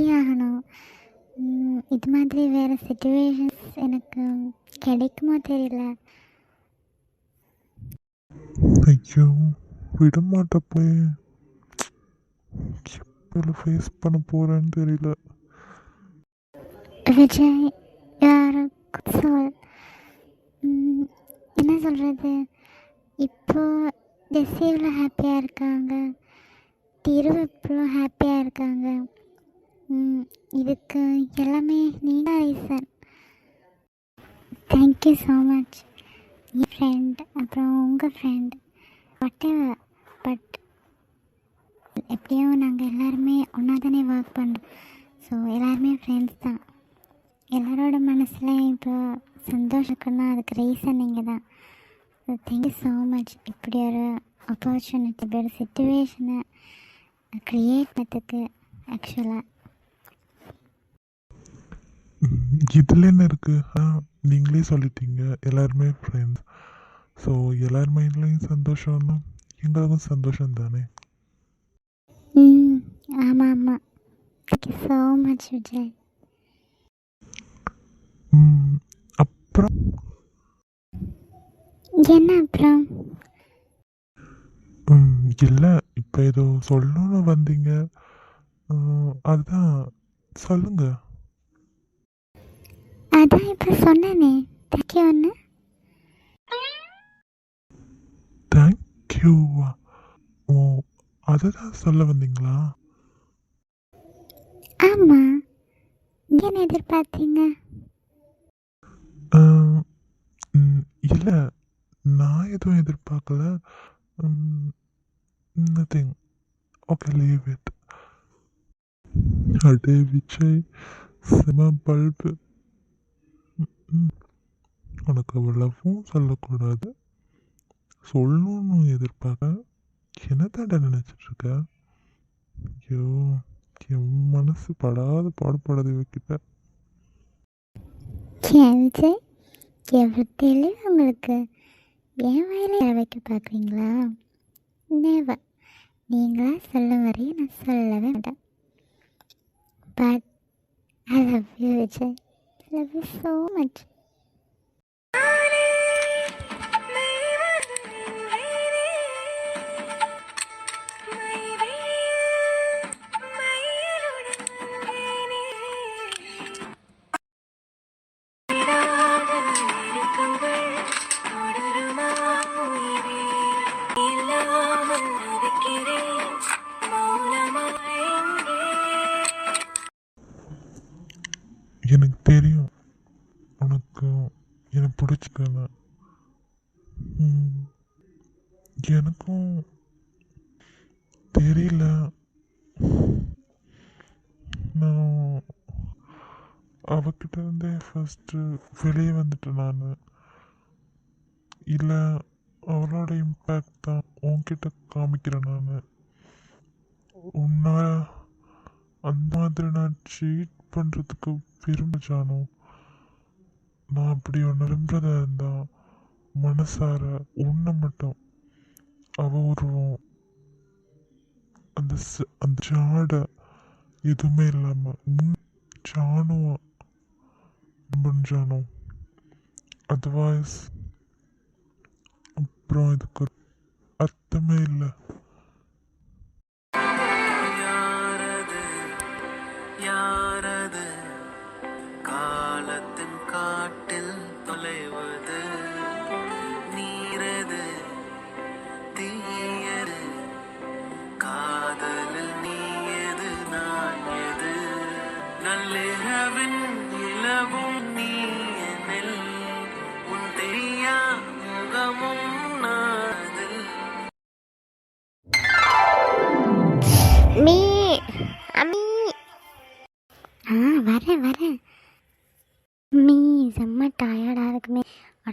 சொல்லி ஆகணும் ம், இது மாதிரி வேறு சுச்சுவேஷன்ஸ் எனக்கு கிடைக்குமோ தெரியல. ஐயோ விடமாட்டப்பே. எப்போ ஃபேஸ் பண்ண போகிறேன்னு தெரியல. விஜய் சொல். என்ன சொல்கிறது இப்போ டெசிவில் ஹாப்பியாக இருக்காங்க. திரு இப்போ ஹாப்பியாக இருக்காங்க. இதுக்கு எல்லாமே நீங்கள் reason thank you so much N friend அப்புறம் உங்கள் ஃப்ரெண்ட் வாட் பட் எப்படியும் நாங்கள் எல்லாருமே ஒன்றா தானே ஒர்க் பண்ணுறோம் ஸோ எல்லாருமே ஃப்ரெண்ட்ஸ் தான். எல்லாரோட மனசில் இப்போ சந்தோஷம் இருக்குன்னா அதுக்கு ரீசன் நீங்கள் தான். தேங்க்யூ ஸோ மச் இப்படி ஒரு ஆப்பர்ச்சுனிட்டி இப்படி ஒரு சுச்சுவேஷனை க்ரியேட் பண்ணதுக்கு ஆக்சுவலாக இதில் என்ன இருக்குது நீங்களே சொல்லிட்டீங்க. எல்லாருமே ஃப்ரெண்ட்ஸ் ஸோ எல்லார் மைண்ட்லேயும் சந்தோஷம்னா எங்களுக்கும் சந்தோஷம் தானே ம் ஆமாம் ஆமாம் தேங்க்யூ ஸோ மச் விஜய். ம், அப்புறம்? என்ன அப்புறம்? இல்லை இப்போ ஏதோ சொல்லணும்னு வந்தீங்க. ம், அதுதான். சொல்லுங்க. அதான் இப்போ சொன்னேனே. தேங்க்யூ ஒன்று தேங்க்யூவா ஓ அதை தான் சொல்ல வந்தீங்களா? ஆமாம் என்ன எதிர்பார்த்தீங்க? இல்லை. நான் எதுவும் எதிர்பார்க்கல. நத்திங் ஓகே லீவ் இட் அடே விஜய். செம பல்பு உனக்கு அவ்வளவும் சொல்லக்கூடாது. சொல்லணும்னு எதிர்பார்க்க என்ன தாண்டா நினச்சிட்ருக்க? ஐயோ என் மனசு படாத பாடுபடாது இவக்கிட்ட ஏன் எவ்வளோ தெளிவு உங்களுக்கு என் வயலில் வைக்க பார்க்குறீங்களா? நேவர் நீங்களா சொல்ல வரையும் நான் சொல்லவே மாட்டேன். But I love you Vijay. Love you so much எனக்கு பிடிச்சிக்கல எனக்கும் தெரியல. நான் அவகிட்ட இருந்தே ஃபஸ்ட்டு வெளியே வந்துட்டேன் நான். இல்லை அவளோட இம்பேக்ட் தான் உன்கிட்ட காமிக்கிறேன் நான். உன்னால் அந்த மாதிரி நான் ட்ரீட் பண்ணுறதுக்கு விரும்பிச்சானோ நான் அப்படி ஒன்று நம்புறதா இருந்தா மனசார உன்னை மட்டும் அவ உருவம் அந்த அந்த ஜாடை எதுவுமே இல்லாமல் உன் ஜானுவம் ஜானோ அதர்வைஸ் அப்புறம் இதுக்கு அர்த்தமே இல்லை. யாரது?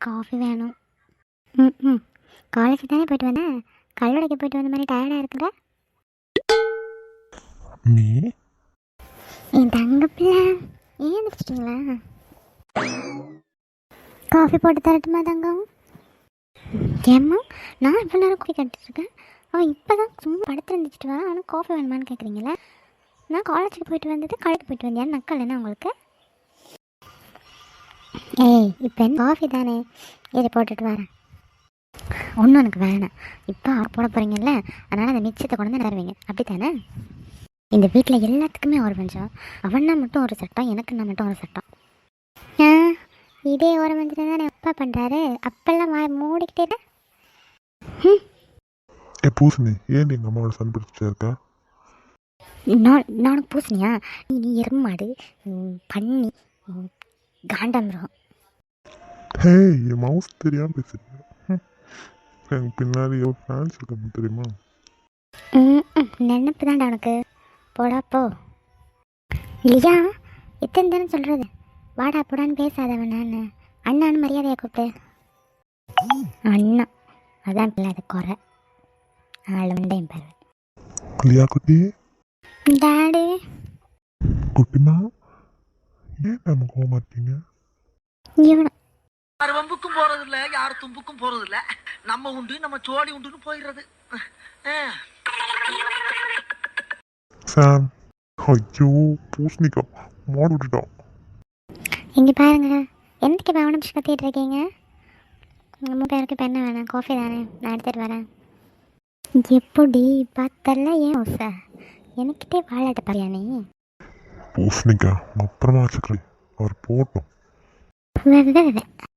காஃபி வேணும். ம் ம். காலேஜ் தானே போயிட்டு வந்தேன் கல்லூடைக்கு போயிட்டு வந்த மாதிரி டயர்டாக இருக்குல்ல? நீ? என் தங்க பிள்ளை. ஏன் எழுந்திரிச்சிட்டிங்களா காஃபி போட்டு தரட்டுமா தங்கம்? ஏம்மா நான் இவ்வளோ நேரம் குடி கட்டிருக்கேன் அவன் இப்போ தான் சும்மா படுத்து இருந்துச்சுட்டு வரேன். ஆனால் காஃபி வேணுமான்னு கேட்குறீங்களா நான் காலேஜுக்கு போயிட்டு வந்தது கடைக்கு போயிட்டு வந்தியான்னு நக்கல் என்ன உங்களுக்கு? ஏய் இப்போ என்ன? காஃபி தானே. இதை போட்டுட்டு வரேன். ஒன்றும் எனக்கு வேணாம். இப்போ போட போகிறீங்கல்ல அதனால் அந்த மிச்சத்தை கொண்டு வந்து தருவீங்க. அப்படி தானே இந்த வீட்டில் எல்லாத்துக்குமே ஒரு பஞ்சம் அவன்னா மட்டும் ஒரு சட்டம் எனக்குன்னா மட்டும் ஒரு சட்டம் ஆ இதே ஒரு மஞ்சள் தானே அப்பா பண்ணுறாரு அப்பெல்லாம் வாய் மூடிக்கிட்டே இரு. ஏ பூசணி ஏன் எங்கள் அம்மாவோட சன் பிடிச்சிட்டே இருக்கா? நான் நான் பூசணியா? நீ நீ எருமாடு ம், பன்னி ம், காண்டாமிருகம். ஹே என் மவுஸ் தெரியாமல் ம். எனக்கு பின்னாடி எவ்வளோ ஃபேன்ஸ் இருக்காங்க தெரியுமா? நினப்பு தான்டா உனக்கு. போடா போ. இல்லையா எத்தனை தானே சொல்கிறது வாடா போடான்னு பேசாதவன் நான். அண்ணான்னு மரியாதையை கூப்பிட்டு அண்ணா. அதான் பிள்ளாத குறை. ஆள் மண்டையும் பாரு இல்லையா குட்டி. டாடி. குட்டிமா ஏன் நம்ம கோவமா இருக்கீங்க யார் வம்புக்கும் போறது இல்ல யார் தும்புக்கும் போறது இல்ல நம்ம உண்டு நம்ம சோழி உண்டுன்னு போயிடுறது. சாம் ஐயோ பூசணிக்கா மாடு விட்டுட்டான். இங்கே பாருங்க இப்போ அவனை கத்திட்டு இருக்கீங்க? நம்ம பேருக்கு இப்போ என்ன வேணாம்? காஃபி தானே? நான் எடுத்துகிட்டு வரேன். எப்படி பார்த்தல ஏன் உசா எனக்கிட்டே வாழாட்ட பாரியா நீ? பூசணிக்கா அப்புறமா வச்சுக்கலாம். அவர் போட்டோம்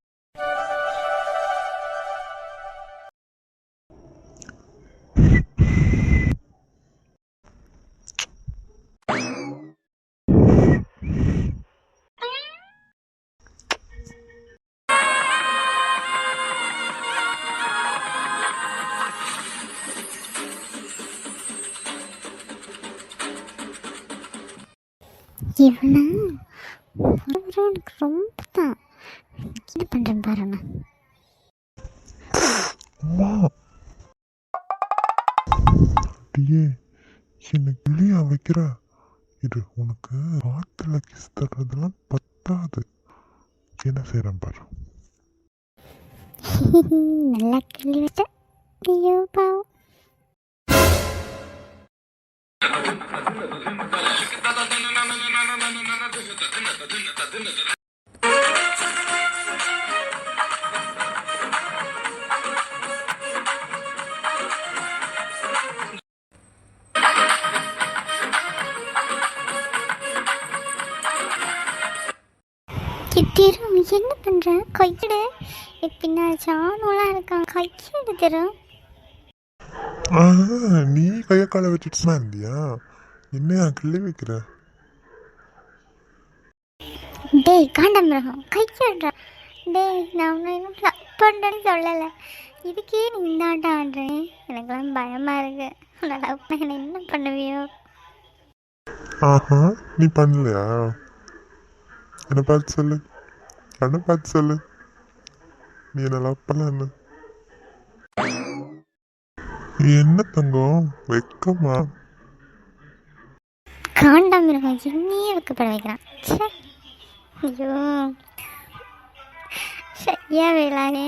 கிள்ளி வச்ச ஐயோ பாவம் என்ன பண்ற? கையிடு. பின்னாடி சாணம்லாம் இருக்கான். கையிடு திரும் ஆ, நீ கைய காலை வச்சுட்டு சும்மா இருந்தியா? என்னையா கிள்ளி வைக்கிற? டேய் காண்டமிருகம் கையிடுறா டேய் நான் உன்னை இன்னும் லவ் பண்ணுறேன்னு சொல்லலை. இதுக்கே நீ இந்தாண்டா ஆடுறேன் எனக்கெல்லாம் பயமாக இருக்கு. உன்னை லவ் பண்ண என்ன என்ன பண்ணுவியோ? ஆஹா நீ பண்ணலையா? என்ன பார்த்து சொல்லு. என்ன பார்த்து சொல்லு. நீ என்ன லவ் பண்ண என்ன தங்கம்? வெக்கமா? காண்டாம காண்டாமிருகம் என்னையே வெக்கப்பட வைக்கிறான். ஐயோ. சரியா வேளாரே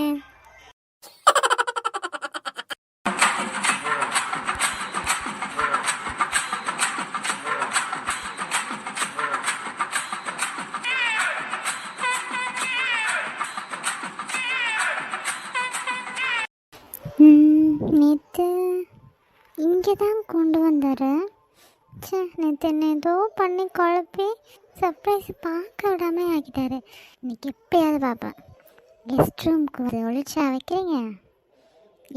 பண்ணி குழப்பி சர்ப்ரைஸ் பார்க்க விடாம ஆக்கிட்டாரு. இன்னைக்கு எப்பயாவது பார்ப்பேன். கெஸ்ட் ரூமுக்கு வந்து ஒழிச்சா வைக்கிறீங்க?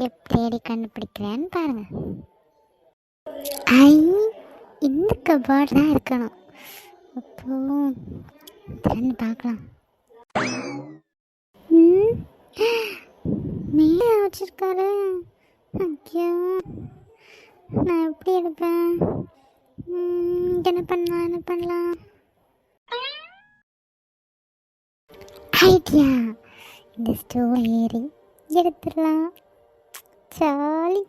எப்படி கண்டுபிடிக்கிறேன்னு பாருங்க. ஐ இந்த கபார்ட் தான் இருக்கணும். அப்போ திறந்து பார்க்கலாம். மேலே வச்சிருக்காரு. ஐயோ நான் எப்படி எடுப்பேன்? என்ன பண்ணலாம் என்ன பண்ணலாம்? ஐடியா! இந்த ஸ்டோவை ஏறி எடுத்துடலாம். சாலி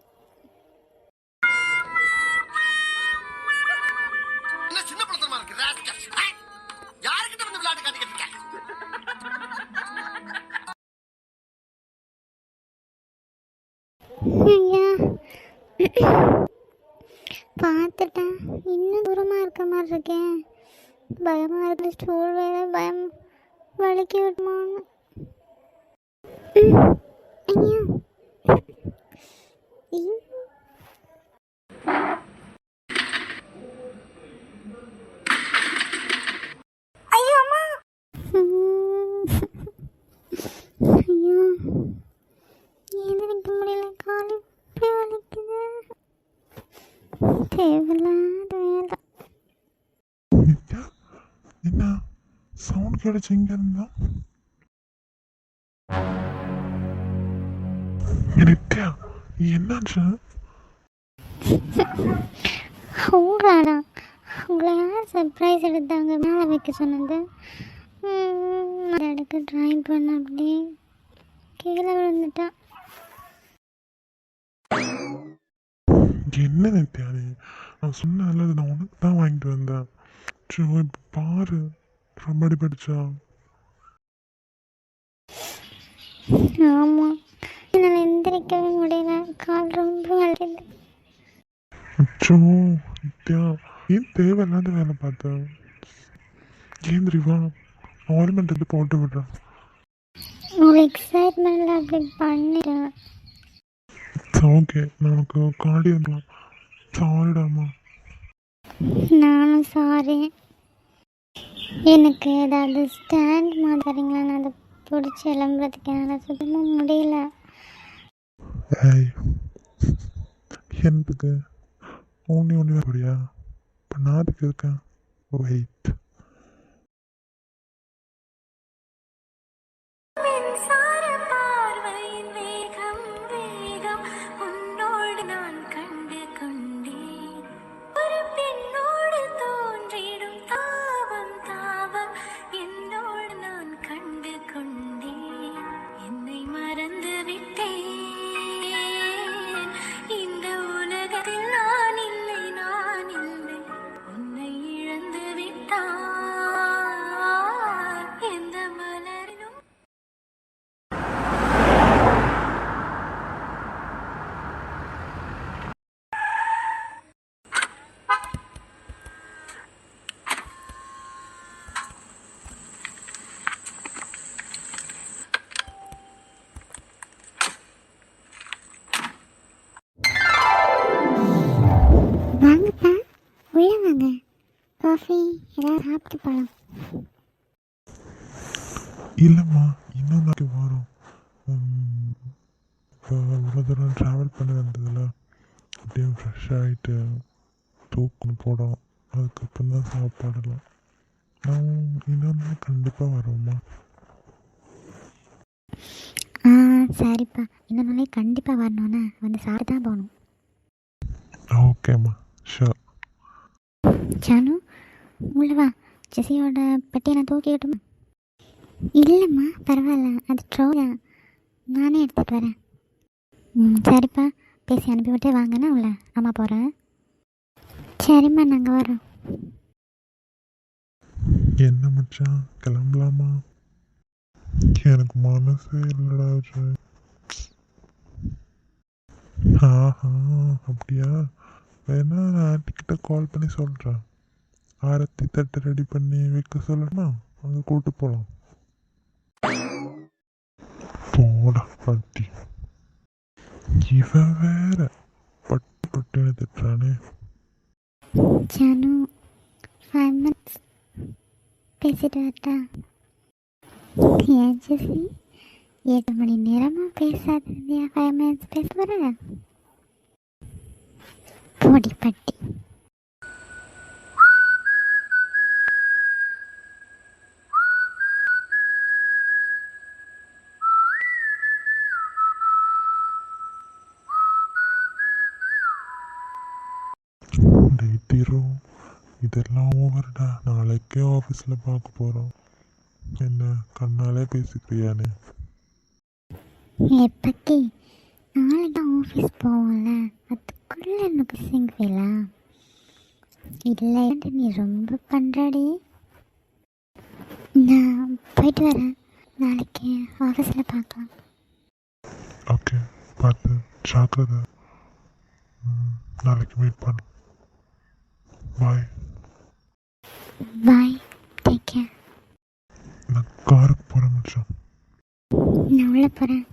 ஐயா. பார்த்துட்டேன். இன்னும் தூரமாக இருக்க மாதிரி இருக்கேன் பயமாக இருக்கு ஸ்டூல் வேலை பயம் வலிக்கி விடுமான்னு ஐயோ. ஏன் அம்மா. ஐயோ. முடியல? காலி இப்படி வலிக்குது. தேவையில்லாத வேலை. நித்யா என்ன? சவுண்ட் கிடைச்சு இங்க இருந்தா? நித்யா என்னாச்சு? உங்களாடா உங்களை யார் சர்ப்ரைஸ் எடுத்தாங்க? மேலே வைக்க சொன்னது. ம், அந்த இடத்துக்கு ட்ரை பண்ண அப்படியே கீழே விழுந்துட்டேன் என்ன நித்யா நீ நான் சொன்னேன்ல அது நான் உனக்கு தான் வாங்கிட்டு வந்தேன். சோ இப்போ பாரு. ரொம்ப அடிபடிச்சா ஆமாம் என்னால் எந்திரிக்கவே முடியல. கால் ரொம்ப வலிக்குது. அச்சோ நித்யா ஏன் தேவையில்லாத வேலை பார்த்தேன் ஏந்திரி வா. ஆயில்மெண்ட் எடுத்து போட்டு விடுறேன். ஒரு எக்ஸைட்மெண்ட்டில் அப்படி பண்ணிட்டேன் ஓகே நான் உனக்கு காடி வந்துடும் சாரிடாமா நானும் சாரி எனக்கு ஏதாவது ஸ்டாண்ட் மாதிரி தரீங்களா? நான் அதை பிடிச்சி எழும்புறதுக்கு என்னால் சுத்தமாக முடியல. ஏய் எனக்கு ஊனி ஊனி வரப்படியா இப்போ நான் அதுக்கு இருக்கேன்? வெயிட் காஃபி ஏதாவது சாப்பிட்டு போகலாம் இல்லைம்மா இன்னும் நாளைக்கு வரும். இப்போ இவ்வளோ தூரம் ட்ராவல் பண்ணி வந்ததில் அப்படியே ஃப்ரெஷ் ஆகிட்டு தூக்கணும் போடும் அதுக்கப்புறம் தான் சாப்பாடலாம் நான் இன்னொரு நாள் கண்டிப்பாக வரோம்மா ஆ சரிப்பா. இந்த நாளே கண்டிப்பாக வரணும்னா வந்து சாப்பிட்டு தான் போகணும். ஓகேம்மா ஷூர் சானு உள்ளவா ஜெசியோட பெட்டியை நான் தூக்கிக்கிட்டுமா? இல்லைம்மா பரவாயில்ல. அது ட்ரோயா நானே எடுத்துகிட்டு வரேன். ம் சரிப்பா. பேசி அனுப்பிவிட்டே வாங்கண்ணா உள்ள. அம்மா போகிறேன் சரிம்மா நாங்கள் வரோம் என்ன மச்சான்? கிளம்பலாமா? எனக்கு மனசே இல்லடா ஆஹா அப்படியா? வேணா நான் ஆன்ட்டிக்கிட்ட கால் பண்ணி சொல்கிறேன் ஆரத்தி தட்டு ரெடி பண்ணி வைக்க சொல்லணுமா? அங்கே கூட்டு போகலாம் போடா பாட்டி. இவன் வேற. பட்டு பட்டுன்னு திட்டுறானே. சானு ஃபைவ் மினிட்ஸ் பேசிட்டு வரட்டா? ஏன் ஜெசி? எட்டு மணி நேரமாக ஃபைவ் மினிட்ஸ் பேச போடி பட்டி டேய் தீரு இதெல்லாம் ஓவர்டா. நாளைக்கே ஆஃபீஸில் பார்க்க போகிறோம் என்ன கண்ணாலே பேசிக்கிறியானே எப்பக்கி நாளைக்கு ஆஃபீஸ் போவோம்ல. அதுக்குள்ளே சிங் ஃபீலா இல்லை நீ ரொம்ப பண்ணுறடி நான் போயிட்டு வரேன். நாளைக்கு ஆஃபீஸில் பார்க்கலாம். ஓகே பார்த்து ஜாக்கிரதை. நாளைக்கு மீட் பண்ண. பாய் பாய் டேக் கேர் நான் காருக்கு போகிறேன் மச்சான். நான் உள்ள போகிறேன்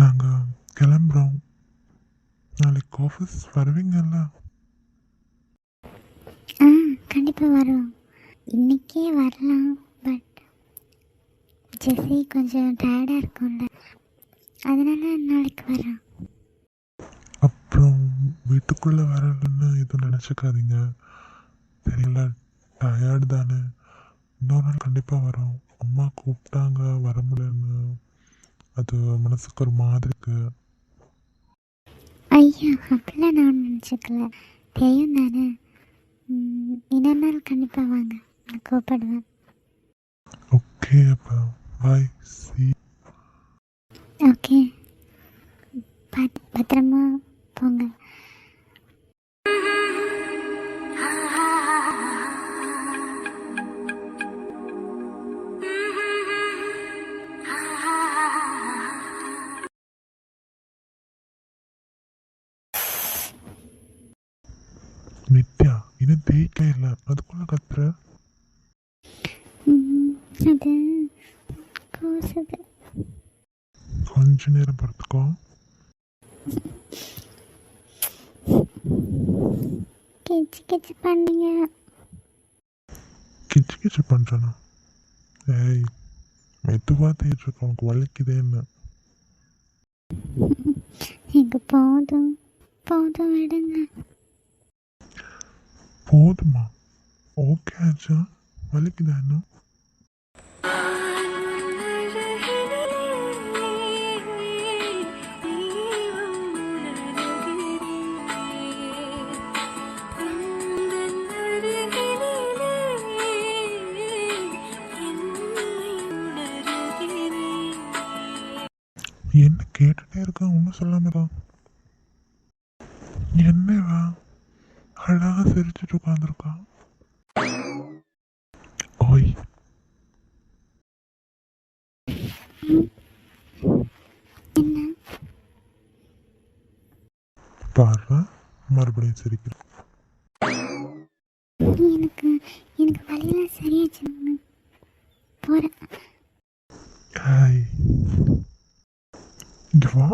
நாங்கள் கிளம்புறோம். நாளைக்கு ஆஃபீஸ் வருவீங்கல்ல? ஆ கண்டிப்பாக வரோம் இன்றைக்கே வரலாம் பட் ஜெஸி கொஞ்சம் டயர்டாக இருக்கும்ல. அதனால நாளைக்கு வரோம் அப்புறம் வீட்டுக்குள்ளே வரலன்னு எதுவும் நினச்சிக்காதீங்க. தெரியல டயர்டு தானே. இன்னொரு நாள் கண்டிப்பாக வரோம். அம்மா கூப்பிட்டாங்க வர முடியலன்னு. அது மனசுக்கு ஒரு மாதிரி இருக்கு. ஐயா அப்படிலாம் நான் நினச்சிக்கல. தெரியும் தானே. இன்னொரு நாள் கண்டிப்பாக வாங்க. நான் கூப்பிடுவேன். ஓகே அப்போ பாய் சி ஓகே பத் பத்திரமா போங்க. கொஞ்ச நேரம் படுத்துக்கோ. கிச்சு கிச்சு பண்ணீங்க. கிச்சு கிச்சு பண்ணுறேனா ஏய் மெதுவாக தேய்ச்சிருக்கோம் உனக்கு வலிக்குதேன்னு. எங்க போதும் போதும் விடுங்க. போதுமா? ஓகே ஆச்சா. வலிக்குதா இன்னும்? கேட்டுட்டே இருக்க ஒன்றும் சொல்லாமடா என்னவா அழகா சிரிச்சுட்டு உட்காந்துருக்கா ஓய். பாரு மறுபடியும் சிரிக்கிறேன் எனக்கு எனக்கு வழியெல்லாம் சரியாச்சு போகிறேன் ஏய் இங்க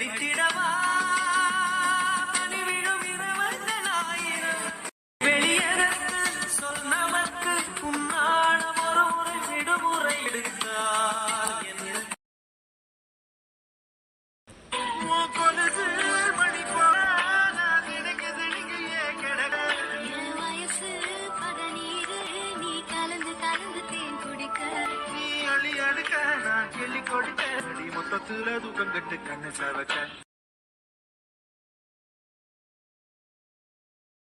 படித்திடவா